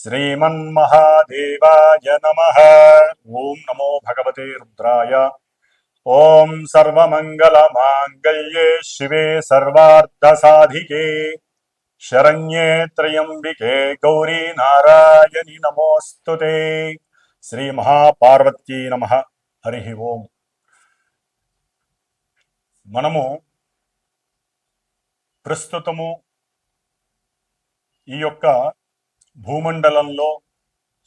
శ్రీమన్మహాదేవాయ నమ ఓం నమో భగవతే రుద్రాయ ఓం సర్వమంగళమాంగళ్యే శివే సర్వార్థసాధికే శరణ్యే త్రయంబికే గౌరీ నారాయణి నమోస్తుతే శ్రీ మహాపార్వతీ నమ హరి ఓం మనము ప్రస్తుతము ఈ యొక్క భూమండలంలో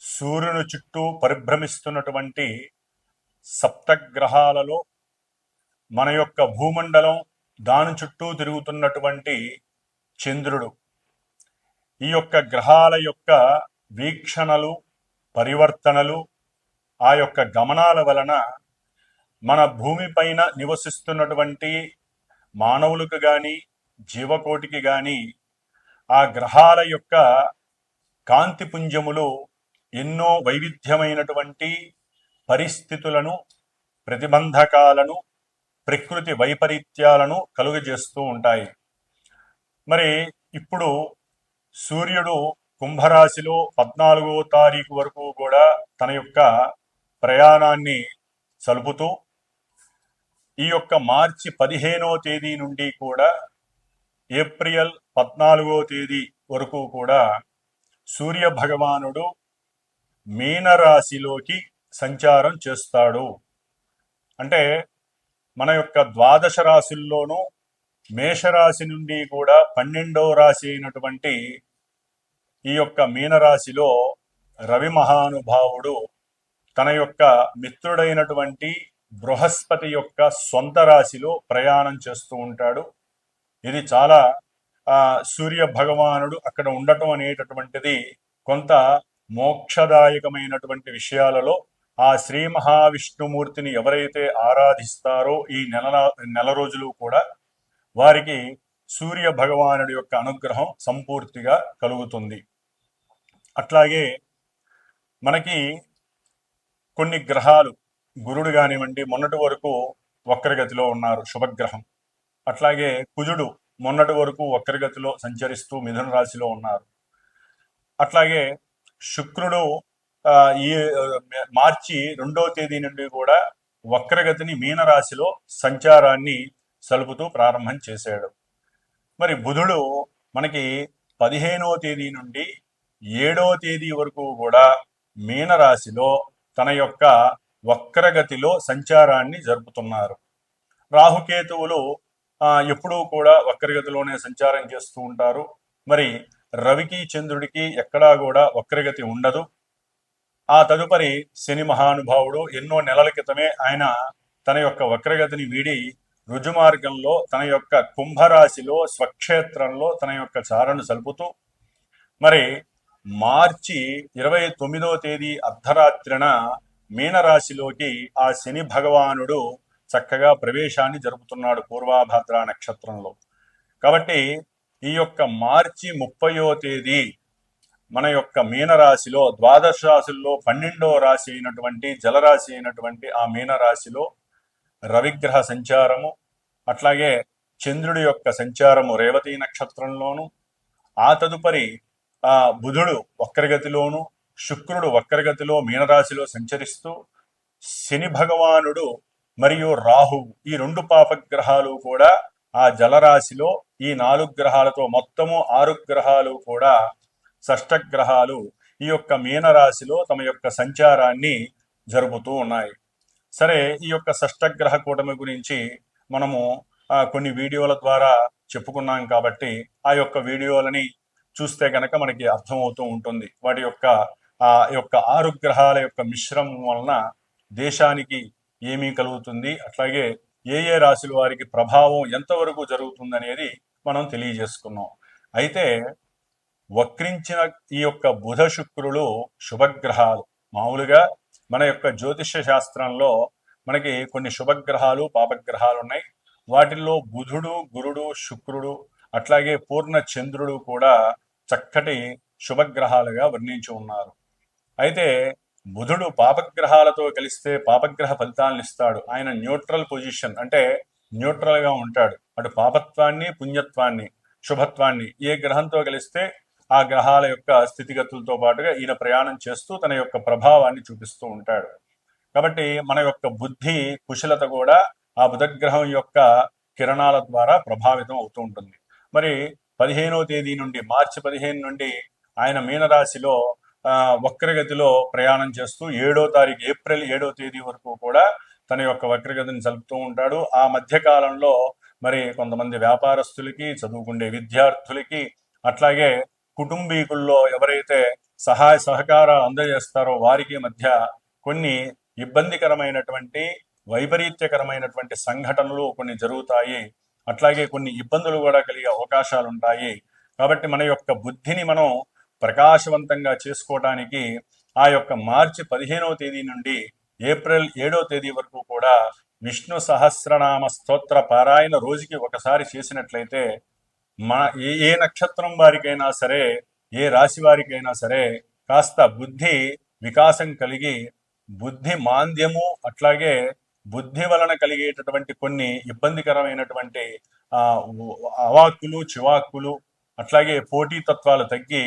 సూర్యుని చుట్టూ పరిభ్రమిస్తున్నటువంటి సప్తగ్రహాలలో మన యొక్క భూమండలం దాని చుట్టూ తిరుగుతున్నటువంటి చంద్రుడు. ఈ యొక్క గ్రహాల యొక్క వీక్షణలు పరివర్తనలు ఆ యొక్క గమనాల వలన మన భూమిపైన నివసిస్తున్నటువంటి మానవులకు కానీ జీవకోటికి కానీ ఆ గ్రహాల యొక్క కాంతిపుంజములు ఎన్నో వైవిధ్యమైనటువంటి పరిస్థితులను ప్రతిబంధకాలను ప్రకృతి వైపరీత్యాలను కలుగజేస్తూ ఉంటాయి. మరి ఇప్పుడు సూర్యుడు కుంభరాశిలో పద్నాలుగో తారీఖు వరకు కూడా తన యొక్క ప్రయాణాన్ని సలుపుతూ ఈ యొక్క మార్చి పదిహేనో తేదీ నుండి కూడా ఏప్రిల్ పద్నాలుగో తేదీ వరకు కూడా సూర్య భగవానుడు మీనరాశిలోకి సంచారం చేస్తాడు. అంటే మన యొక్క ద్వాదశ రాశుల్లోనూ మేషరాశి నుండి కూడా పన్నెండవ రాశి అయినటువంటి ఈ యొక్క మీనరాశిలో రవి మహానుభావుడు తన యొక్క మిత్రుడైనటువంటి బృహస్పతి యొక్క సొంత రాశిలో ప్రయాణం చేస్తూ ఉంటాడు. ఇది చాలా సూర్య భగవానుడు అక్కడ ఉండటం అనేటటువంటిది కొంత మోక్షదాయకమైనటువంటి విషయాలలో ఆ శ్రీ మహావిష్ణుమూర్తిని ఎవరైతే ఆరాధిస్తారో ఈ నెల నెల రోజులు కూడా వారికి సూర్య భగవానుడి యొక్క అనుగ్రహం సంపూర్తిగా కలుగుతుంది. అట్లాగే మనకి కొన్ని గ్రహాలు గురుడు కానివ్వండి మొన్నటి వరకు వక్రగతిలో ఉన్నారు శుభగ్రహం. అట్లాగే కుజుడు మొన్నటి వరకు వక్రగతిలో సంచరిస్తూ మిథున రాశిలో ఉన్నారు. అట్లాగే శుక్రుడు ఈ మార్చి రెండో తేదీ నుండి కూడా వక్రగతిని మీనరాశిలో సంచారాన్ని సలుపుతూ ప్రారంభం చేశాడు. మరి బుధుడు మనకి పదిహేనవ తేదీ నుండి ఏడో తేదీ వరకు కూడా మీనరాశిలో తన యొక్క వక్రగతిలో సంచారాన్ని జరుపుతున్నారు. రాహుకేతువులు ఎప్పుడూ కూడా వక్రగతిలోనే సంచారం చేస్తూ ఉంటారు. మరి రవికి చంద్రుడికి ఎక్కడా కూడా వక్రగతి ఉండదు. ఆ తదుపరి శని మహానుభావుడు ఎన్నో నెలల క్రితమే ఆయన తన యొక్క వక్రగతిని వీడి రుజుమార్గంలో తన యొక్క కుంభరాశిలో స్వక్షేత్రంలో తన యొక్క చారను సలుపుతూ మరి మార్చి ఇరవై తొమ్మిదో తేదీ అర్ధరాత్రిన మీనరాశిలోకి ఆ శని భగవానుడు చక్కగా ప్రవేశాన్ని జరుపుతున్నాడు పూర్వాభాద్ర నక్షత్రంలో. కాబట్టి ఈ యొక్క మార్చి ముప్పయో తేదీ మన యొక్క మీనరాశిలో ద్వాదశ రాశుల్లో పన్నెండో రాశి అయినటువంటి జలరాశి అయినటువంటి ఆ మీనరాశిలో రవిగ్రహ సంచారము అట్లాగే చంద్రుడి యొక్క సంచారము రేవతి నక్షత్రంలోను ఆ తదుపరి ఆ బుధుడు వక్రగతిలోను శుక్రుడు వక్రగతిలో మీనరాశిలో సంచరిస్తూ శని భగవానుడు మరియు రాహు ఈ రెండు పాపగ్రహాలు కూడా ఆ జలరాశిలో ఈ నాలుగు గ్రహాలతో మొత్తము ఆరు గ్రహాలు కూడా షష్టగ్రహాలు ఈ యొక్క మీనరాశిలో తమ యొక్క సంచారాన్ని జరుపుతూ ఉన్నాయి. సరే ఈ యొక్క షష్టగ్రహ కూటమి గురించి మనము కొన్ని వీడియోల ద్వారా చెప్పుకున్నాం కాబట్టి ఆ యొక్క వీడియోలని చూస్తే గనక మనకి అర్థమవుతూ ఉంటుంది. వాటి యొక్క ఆ యొక్క ఆరు గ్రహాల యొక్క మిశ్రమం వలన దేశానికి ఏమీ కలుగుతుంది? అట్లాగే ఏ ఏ రాశుల వారికి ప్రభావం ఎంతవరకు జరుగుతుంది అనేది మనం తెలియజేసుకున్నాం. అయితే వక్రించిన ఈ యొక్క బుధ శుక్రులు శుభగ్రహాలు. మామూలుగా మన యొక్క జ్యోతిష్య శాస్త్రంలో మనకి కొన్ని శుభగ్రహాలు పాపగ్రహాలు ఉన్నాయి. వాటిల్లో బుధుడు గురుడు శుక్రుడు అట్లాగే పూర్ణ చంద్రుడు కూడా చక్కటి శుభగ్రహాలుగా వర్ణించి ఉన్నారు. అయితే బుధుడు పాపగ్రహాలతో కలిస్తే పాపగ్రహ ఫలితాలను ఇస్తాడు ఆయన న్యూట్రల్ పొజిషన్ అంటే న్యూట్రల్గా ఉంటాడు. అటు పాపత్వాన్ని పుణ్యత్వాన్ని శుభత్వాన్ని ఏ గ్రహంతో కలిస్తే ఆ గ్రహాల యొక్క స్థితిగతులతో పాటుగా ఈయన ప్రయాణం చేస్తూ తన యొక్క ప్రభావాన్ని చూపిస్తూ ఉంటాడు. కాబట్టి మన యొక్క బుద్ధి కుశలత కూడా ఆ బుధగ్రహం యొక్క కిరణాల ద్వారా ప్రభావితం అవుతూ ఉంటుంది. మరి పదిహేనో తేదీ నుండి మార్చి పదిహేను నుండి ఆయన మీనరాశిలో వక్రగతిలో ప్రయాణం చేస్తూ ఏడో తారీఖు ఏప్రిల్ ఏడో తేదీ వరకు కూడా తన యొక్క వక్రగతిని జరుపుతూ ఉంటాడు. ఆ మధ్యకాలంలో మరి కొంతమంది వ్యాపారస్తులకి చదువుకునే విద్యార్థులకి అట్లాగే కుటుంబీకుల్లో ఎవరైతే సహాయ సహకారాలు అందజేస్తారో వారికి మధ్య కొన్ని ఇబ్బందికరమైనటువంటి వైపరీత్యకరమైనటువంటి సంఘటనలు కొన్ని జరుగుతాయి. అట్లాగే కొన్ని ఇబ్బందులు కూడా కలిగే అవకాశాలు ఉంటాయి కాబట్టి మన యొక్క బుద్ధిని మనం ప్రకాశవంతంగా చేసుకోవడానికి ఆ యొక్క మార్చి పదిహేనవ తేదీ నుండి ఏప్రిల్ ఏడో తేదీ వరకు కూడా విష్ణు సహస్రనామ స్తోత్ర పారాయణ రోజుకి ఒకసారి చేసినట్లయితే మా ఏ ఏ నక్షత్రం వారికైనా సరే ఏ రాశి వారికైనా సరే కాస్త బుద్ధి వికాసం కలిగి బుద్ధి మాంద్యము అట్లాగే బుద్ధి వలన కలిగేటటువంటి కొన్ని ఇబ్బందికరమైనటువంటి ఆ, అవాక్కులు చివాక్కులు అట్లాగే పోటీతత్వాలు తగ్గి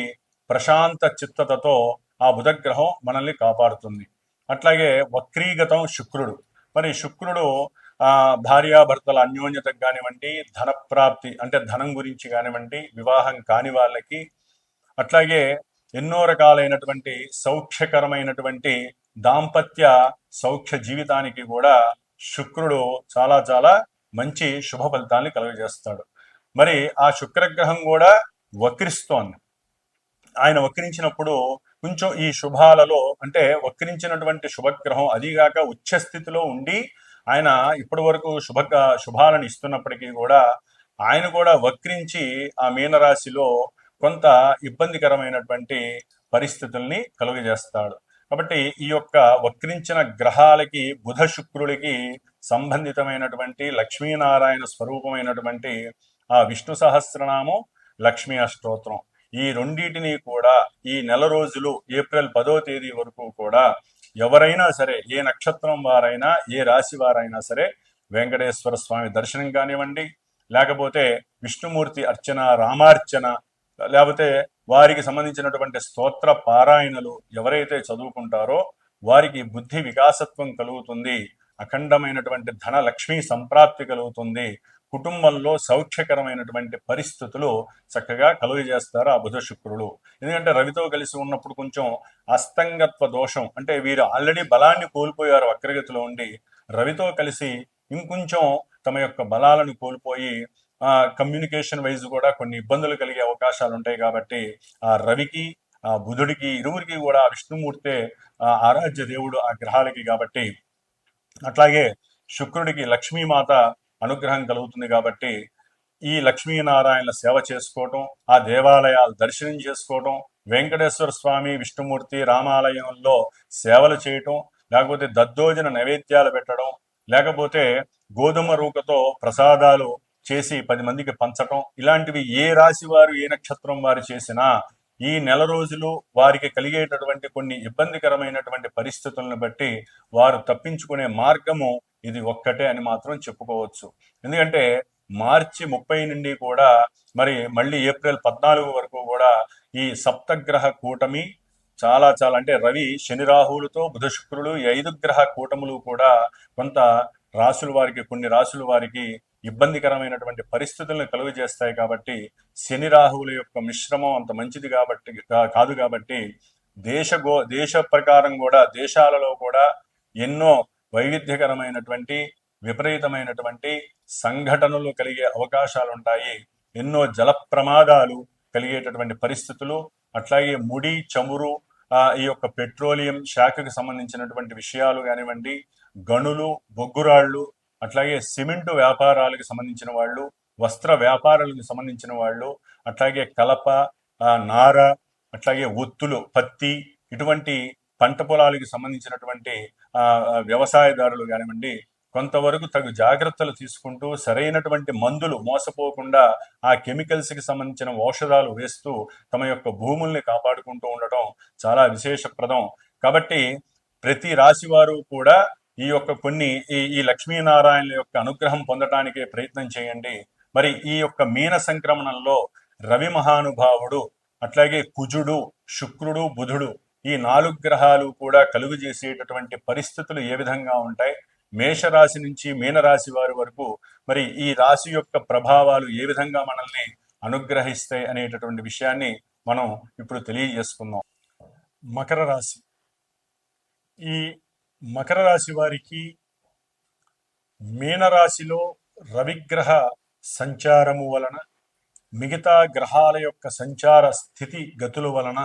ప్రశాంత చిత్తతతో ఆ బుధగ్రహం మనల్ని కాపాడుతుంది. అట్లాగే వక్రీగతం శుక్రుడు. మరి శుక్రుడు ఆ భార్యాభర్తల అన్యోన్యతకు కానివ్వండి ధన ప్రాప్తి అంటే ధనం గురించి కానివ్వండి వివాహం కాని వాళ్ళకి అట్లాగే ఎన్నో రకాలైనటువంటి సౌఖ్యకరమైనటువంటి దాంపత్య సౌఖ్య జీవితానికి కూడా శుక్రుడు చాలా చాలా మంచి శుభ ఫలితాన్ని కలుగజేస్తాడు. మరి ఆ శుక్రగ్రహం కూడా వక్రిస్తోంది. ఆయన వక్రించినప్పుడు కొంచెం ఈ శుభాలలో అంటే వక్రించినటువంటి శుభగ్రహం అదిగాక ఉచ్చ స్థితిలో ఉండి ఆయన ఇప్పటి వరకు శుభ శుభాలను ఇస్తున్నప్పటికీ కూడా ఆయన కూడా వక్రించి ఆ మీనరాశిలో కొంత ఇబ్బందికరమైనటువంటి పరిస్థితుల్ని కలుగజేస్తాడు. కాబట్టి ఈ యొక్క వక్రించిన గ్రహాలకి బుధ శుక్రుడికి సంబంధితమైనటువంటి లక్ష్మీనారాయణ స్వరూపమైనటువంటి ఆ విష్ణు సహస్రనామం లక్ష్మీ అష్టోత్రం. ఈ రెండింటిని కూడా ఈ నెల రోజులు ఏప్రిల్ పదో తేదీ వరకు కూడా ఎవరైనా సరే ఏ నక్షత్రం వారైనా ఏ రాశి వారైనా సరే వెంకటేశ్వర స్వామి దర్శనం కానివ్వండి లేకపోతే విష్ణుమూర్తి అర్చన రామార్చన లేకపోతే వారికి సంబంధించినటువంటి స్తోత్ర పారాయణలు ఎవరైతే చదువుకుంటారో వారికి బుద్ధి వికాసత్వం కలుగుతుంది అఖండమైనటువంటి ధన లక్ష్మీ సంప్రాప్తి కలుగుతుంది కుటుంబంలో సౌఖ్యకరమైనటువంటి పరిస్థితులు చక్కగా కలుగజేస్తారు ఆ బుధ శుక్రుడు ఎందుకంటే రవితో కలిసి ఉన్నప్పుడు కొంచెం అస్తంగత్వ దోషం అంటే వీరు ఆల్రెడీ బలాన్ని కోల్పోయారు వక్రగతిలో ఉండి రవితో కలిసి ఇంకొంచెం తమ యొక్క బలాలను కోల్పోయి ఆ కమ్యూనికేషన్ వైజ్ కూడా కొన్ని ఇబ్బందులు కలిగే అవకాశాలు ఉంటాయి కాబట్టి ఆ రవికి ఆ బుధుడికి ఇరువురికి కూడా ఆ విష్ణుమూర్తే ఆ ఆరాధ్య దేవుడు ఆ గ్రహాలకి కాబట్టి అట్లాగే శుక్రుడికి లక్ష్మీమాత అనుగ్రహం కలుగుతుంది కాబట్టి ఈ లక్ష్మీనారాయణ సేవ చేసుకోవటం ఆ దేవాలయాలు దర్శనం చేసుకోవటం వెంకటేశ్వర స్వామి విష్ణుమూర్తి రామాలయంలో సేవలు చేయటం లేకపోతే దద్దోజన నైవేద్యాలు పెట్టడం లేకపోతే గోధుమ రూకతో ప్రసాదాలు చేసి పది మందికి పంచటం ఇలాంటివి ఏ రాశి వారు ఏ నక్షత్రం వారు చేసినా ఈ నెల రోజులు వారికి కలిగేటటువంటి కొన్ని ఇబ్బందికరమైనటువంటి పరిస్థితులను బట్టి వారు తప్పించుకునే మార్గము ఇది ఒక్కటే అని మాత్రం చెప్పుకోవచ్చు. ఎందుకంటే మార్చి ముప్పై నుండి కూడా మరి మళ్ళీ ఏప్రిల్ పద్నాలుగు వరకు కూడా ఈ సప్తగ్రహ కూటమి చాలా చాలా అంటే రవి శని రాహువులతో బుధ శుక్రులు ఈ ఐదు గ్రహ కూటములు కూడా కొంత రాసుల వారికి కొన్ని రాసుల వారికి ఇబ్బందికరమైనటువంటి పరిస్థితులను కలుగజేస్తాయి కాబట్టి శని రాహువుల యొక్క మిశ్రమం అంత మంచిది కాబట్టి కా- కాదు కాబట్టి దేశ గో దేశ ప్రకారం కూడా దేశాలలో కూడా ఎన్నో వైవిధ్యకరమైనటువంటి విపరీతమైనటువంటి సంఘటనలు కలిగే అవకాశాలు ఉంటాయి ఎన్నో జల ప్రమాదాలు కలిగేటటువంటి పరిస్థితులు అట్లాగే ముడి చమురు ఈ యొక్క పెట్రోలియం శాఖకు సంబంధించినటువంటి విషయాలు కానివ్వండి గనులు బొగ్గురాళ్ళు అట్లాగే సిమెంటు వ్యాపారాలకు సంబంధించిన వాళ్ళు వస్త్ర వ్యాపారాలకు సంబంధించిన వాళ్ళు అట్లాగే కలప నార అట్లాగే ఒత్తులు పత్తి ఇటువంటి పంట పొలాలకు సంబంధించినటువంటి ఆ, వ్యవసాయదారులు కానివ్వండి కొంతవరకు తగు జాగ్రత్తలు తీసుకుంటూ సరైనటువంటి మందులు మోసపోకుండా ఆ కెమికల్స్కి సంబంధించిన ఔషధాలు వేస్తూ తమ యొక్క భూముల్ని కాపాడుకుంటూ ఉండటం చాలా విశేషప్రదం. కాబట్టి ప్రతి రాశి వారు కూడా ఈ యొక్క కొన్ని ఈ ఈ లక్ష్మీనారాయణ యొక్క అనుగ్రహం పొందటానికే ప్రయత్నం చేయండి. మరి ఈ యొక్క మీన సంక్రమణంలో రవి మహానుభావుడు అట్లాగే కుజుడు శుక్రుడు బుధుడు ఈ నాలుగు గ్రహాలు కూడా కలుగు చేసేటటువంటి పరిస్థితులు ఏ విధంగా ఉంటాయి? మేషరాశి నుంచి మీనరాశి వారి వరకు మరి ఈ రాశి యొక్క ప్రభావాలు ఏ విధంగా మనల్ని అనుగ్రహిస్తాయి అనేటటువంటి విషయాన్ని మనం ఇప్పుడు తెలియజేసుకుందాం. మకర రాశి. ఈ మకర రాశి వారికి మీనరాశిలో రవిగ్రహ సంచారము వలన మిగతా గ్రహాల యొక్క సంచార స్థితి గతుల వలన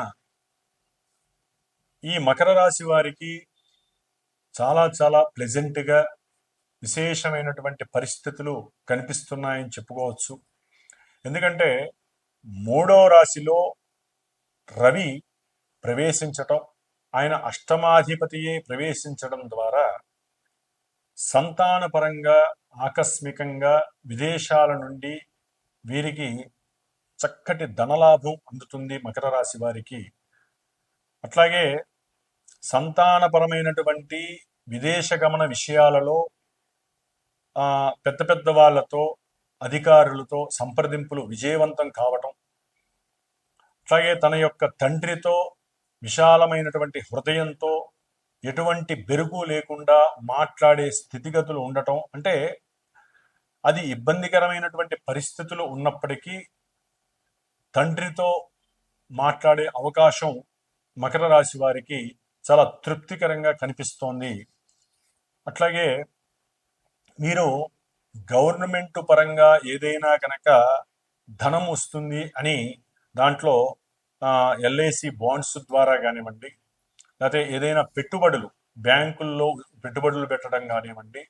ఈ మకర రాశి వారికి చాలా చాలా ప్లెజెంట్గా విశేషమైనటువంటి పరిస్థితులు కనిపిస్తున్నాయని చెప్పుకోవచ్చు. ఎందుకంటే మూడో రాశిలో రవి ప్రవేశించటం ఆయన అష్టమాధిపతియే ప్రవేశించడం ద్వారా సంతానపరంగా ఆకస్మికంగా విదేశాల నుండి వీరికి చక్కటి ధనలాభం అందుతుంది మకర రాశి వారికి. అట్లాగే సంతానపరమైనటువంటి విదేశ గమన విషయాలలో ఆ, పెద్ద పెద్ద వాళ్ళతో అధికారులతో సంప్రదింపులు విజయవంతం కావటం అట్లాగే తన యొక్క తండ్రితో విశాలమైనటువంటి హృదయంతో ఎటువంటి బెరుకు లేకుండా మాట్లాడే స్థితిగతులు ఉండటం అంటే అది ఇబ్బందికరమైనటువంటి పరిస్థితులు ఉన్నప్పటికీ తండ్రితో మాట్లాడే అవకాశం మకర రాశి వారికి చాలా తృప్తికరంగా కనిపిస్తోంది. అట్లాగే మీరు గవర్నమెంట్ పరంగా ఏదైనా కనుక ధనం వస్తుంది అని దాంట్లో ఎల్ఐసి బాండ్స్ ద్వారా కానివ్వండి లేకపోతే ఏదైనా పెట్టుబడులు బ్యాంకుల్లో పెట్టుబడులు పెట్టడం కానివ్వండి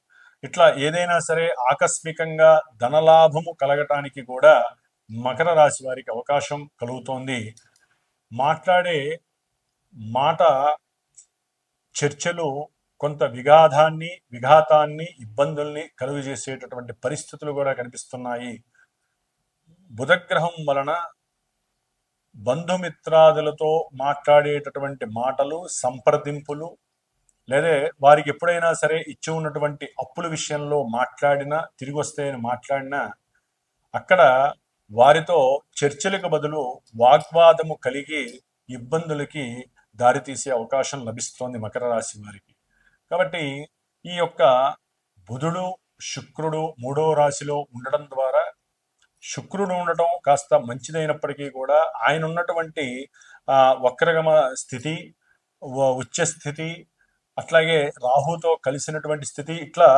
ఇట్లా ఏదైనా సరే ఆకస్మికంగా ధనలాభము కలగటానికి కూడా మకర రాశి వారికి అవకాశం కలుగుతోంది. మాట్లాడే మాట చర్చలు కొంత విఘాతాన్ని విఘాతాన్ని ఇబ్బందుల్ని కలుగజేసేటటువంటి పరిస్థితులు కూడా కనిపిస్తున్నాయి. బుధగ్రహం వలన బంధుమిత్రాదులతో మాట్లాడేటటువంటి మాటలు సంప్రదింపులు లేదా వారికి ఎప్పుడైనా సరే ఇచ్చి ఉన్నటువంటి అప్పుల విషయంలో మాట్లాడినా తిరిగి వస్తాయని మాట్లాడినా అక్కడ వారితో చర్చలకు బదులు వాగ్వాదము కలిగి ఇబ్బందులకి దారితీసే అవకాశం లభిస్తోంది మకర రాశి వారికి. కాబట్టి ఈ యొక్క బుధుడు శుక్రుడు మూడో రాశిలో ఉండడం ద్వారా శుక్రుడు ఉండటం కాస్త మంచిదైనప్పటికీ కూడా ఆయన ఉన్నటువంటి వక్రగమ స్థితి ఉచ్చే ఉచ్చ స్థితి అట్లాగే రాహుతో కలిసినటువంటి స్థితి ఇట్లా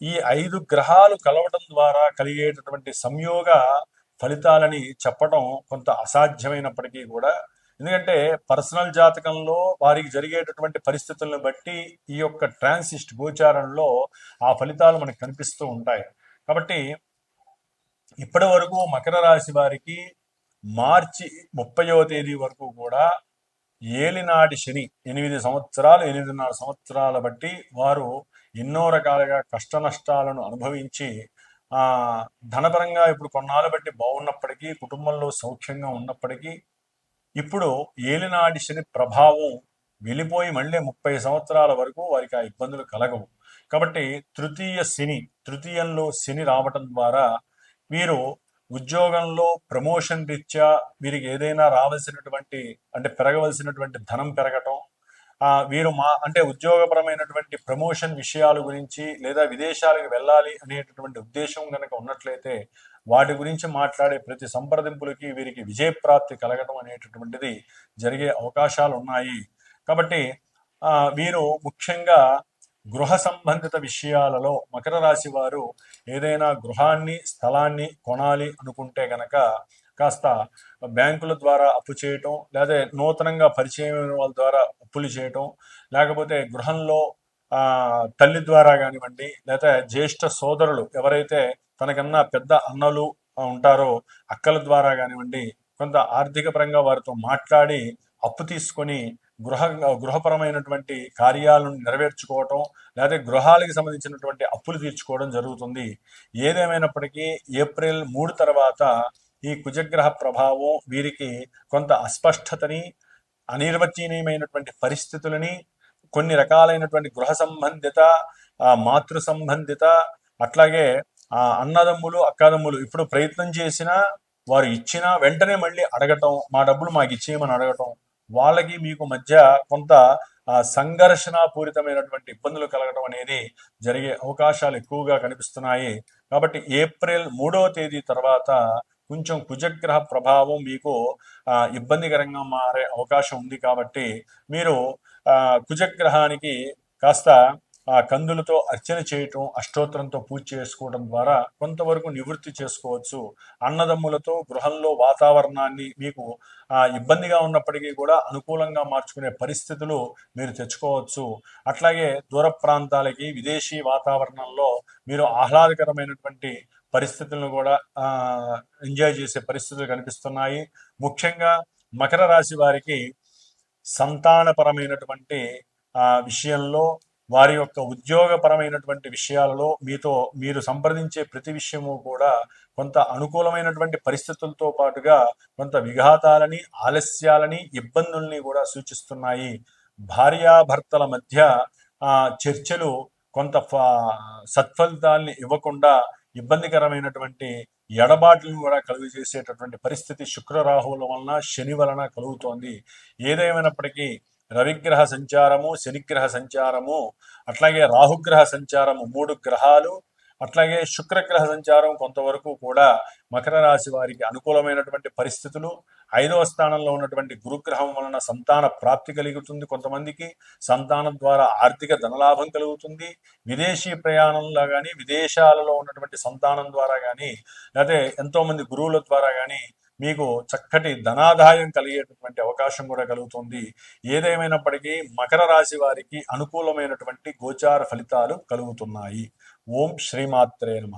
ఈ ఐదు గ్రహాలు కలవడం ద్వారా కలిగేటటువంటి సంయోగ ఫలితాలని చెప్పడం కొంత అసాధ్యమైనప్పటికీ కూడా ఎందుకంటే పర్సనల్ జాతకంలో వారికి జరిగేటటువంటి పరిస్థితులను బట్టి ఈ యొక్క ట్రాన్సిస్ట్ గోచారంలో ఆ ఫలితాలు మనకు కనిపిస్తూ ఉంటాయి. కాబట్టి ఇప్పటి వరకు మకర రాశి వారికి మార్చి ముప్పయో తేదీ వరకు కూడా ఏలినాటి శని ఎనిమిది సంవత్సరాలు ఎనిమిదిన్నర సంవత్సరాల బట్టి వారు ఎన్నో రకాలుగా కష్ట నష్టాలను అనుభవించి ఆ ధనపరంగా ఇప్పుడు కొన్నాళ్ళు బట్టి బాగున్నప్పటికీ కుటుంబంలో సౌఖ్యంగా ఉన్నప్పటికీ ఇప్పుడు ఏలినాటి శని ప్రభావం వెళ్ళిపోయి మళ్ళీ ముప్పై సంవత్సరాల వరకు వారికి ఆ ఇబ్బందులు కలగవు. కాబట్టి తృతీయ శని తృతీయంలో శని రావటం ద్వారా వీరు ఉద్యోగంలో ప్రమోషన్ రీత్యా వీరికి ఏదైనా రావాల్సినటువంటి అంటే పెరగవలసినటువంటి ధనం పెరగటం వీరు మా అంటే ఉద్యోగపరమైనటువంటి ప్రమోషన్ విషయాల గురించి లేదా విదేశాలకు వెళ్ళాలి అనేటటువంటి ఉద్దేశం కనుక ఉన్నట్లయితే వాటి గురించి మాట్లాడే ప్రతి సంప్రదింపులకి వీరికి విజయప్రాప్తి కలగటం అనేటటువంటిది జరిగే అవకాశాలు ఉన్నాయి కాబట్టి వీరు ముఖ్యంగా గృహ సంబంధిత విషయాలలో మకర రాశి వారు ఏదైనా గృహాన్ని స్థలాన్ని కొనాలి అనుకుంటే గనక కాస్త బ్యాంకుల ద్వారా అప్పు చేయటం లేదా నూతనంగా పరిచయం వాళ్ళ ద్వారా అప్పులు చేయటం లేకపోతే గృహంలో తల్లి ద్వారా కానివ్వండి లేదా జ్యేష్ఠ సోదరులు ఎవరైతే తనకన్నా పెద్ద అన్నలు ఉంటారో అక్కల ద్వారా కానివ్వండి కొంత ఆర్థిక పరంగా వారితో మాట్లాడి అప్పు తీసుకొని గృహ గృహపరమైనటువంటి కార్యాలను నెరవేర్చుకోవటం లేదా గృహాలకు సంబంధించినటువంటి అప్పులు తీర్చుకోవడం జరుగుతుంది. ఏదేమైనప్పటికీ ఏప్రిల్ మూడు తర్వాత ఈ కుజగ్రహ ప్రభావం వీరికి కొంత అస్పష్టతని అనిర్వచనీయమైనటువంటి పరిస్థితులని కొన్ని రకాలైనటువంటి గృహ సంబంధిత మాతృ సంబంధిత అట్లాగే ఆ, అన్నదమ్ములు అక్కదమ్ములు ఇప్పుడు ప్రయత్నం చేసినా వారు ఇచ్చినా వెంటనే మళ్ళీ అడగటం మా డబ్బులు మాకు ఇచ్చేయమని అడగటం వాళ్ళకి మీకు మధ్య కొంత ఆ, సంఘర్షణాపూరితమైనటువంటి ఇబ్బందులు కలగడం అనేది జరిగే అవకాశాలు ఎక్కువగా కనిపిస్తున్నాయి. కాబట్టి ఏప్రిల్ మూడవ తేదీ తర్వాత కొంచెం కుజగ్రహ ప్రభావం మీకు ఆ, ఇబ్బందికరంగా మారే అవకాశం ఉంది కాబట్టి మీరు ఆ, కుజగ్రహానికి కాస్త ఆ కందులతో అర్చన చేయటం అష్టోత్తరంతో పూజ చేసుకోవడం ద్వారా కొంతవరకు నివృత్తి చేసుకోవచ్చు. అన్నదమ్ములతో గృహంలో వాతావరణాన్ని మీకు ఆ, ఇబ్బందిగా ఉన్నప్పటికీ కూడా అనుకూలంగా మార్చుకునే పరిస్థితులు మీరు తెచ్చుకోవచ్చు. అట్లాగే దూర ప్రాంతాలకి విదేశీ వాతావరణంలో మీరు ఆహ్లాదకరమైనటువంటి పరిస్థితులను కూడా ఎంజాయ్ చేసే పరిస్థితులు కనిపిస్తున్నాయి. ముఖ్యంగా మకర రాశి వారికి సంతానపరమైనటువంటి ఆ, విషయంలో వారి యొక్క ఉద్యోగపరమైనటువంటి విషయాలలో మీతో మీరు సంప్రదించే ప్రతి విషయము కూడా కొంత అనుకూలమైనటువంటి పరిస్థితులతో పాటుగా కొంత విఘాతాలని ఆలస్యాలని ఇబ్బందుల్ని కూడా సూచిస్తున్నాయి. భార్యాభర్తల మధ్య చర్చలు కొంత ఫ- సత్ఫలితాల్ని ఇవ్వకుండా ఇబ్బందికరమైనటువంటి ఎడబాట్లను కూడా కలుగు చేసేటటువంటి పరిస్థితి శుక్రరాహువుల వలన శని వలన కలుగుతోంది. ఏదేమైనప్పటికీ రవిగ్రహ సంచారము శనిగ్రహ సంచారము అట్లాగే రాహుగ్రహ సంచారము మూడు గ్రహాలు అట్లాగే శుక్రగ్రహ సంచారం కొంతవరకు కూడా మకర రాశి వారికి అనుకూలమైనటువంటి పరిస్థితులు ఐదవ స్థానంలో ఉన్నటువంటి గురుగ్రహం వలన సంతాన ప్రాప్తి కలుగుతుంది కొంతమందికి సంతానం ద్వారా ఆర్థిక ధనలాభం కలుగుతుంది విదేశీ ప్రయాణంలో కానీ విదేశాలలో ఉన్నటువంటి సంతానం ద్వారా కానీ లేకపోతే ఎంతోమంది గురువుల ద్వారా కానీ మీకు చక్కటి ధనాదాయం కలిగేటటువంటి అవకాశం కూడా కలుగుతుంది. ఏదేమైనప్పటికీ మకర రాశి వారికి అనుకూలమైనటువంటి గోచార ఫలితాలు కలుగుతున్నాయి. ఓం శ్రీమాత్రే నమ.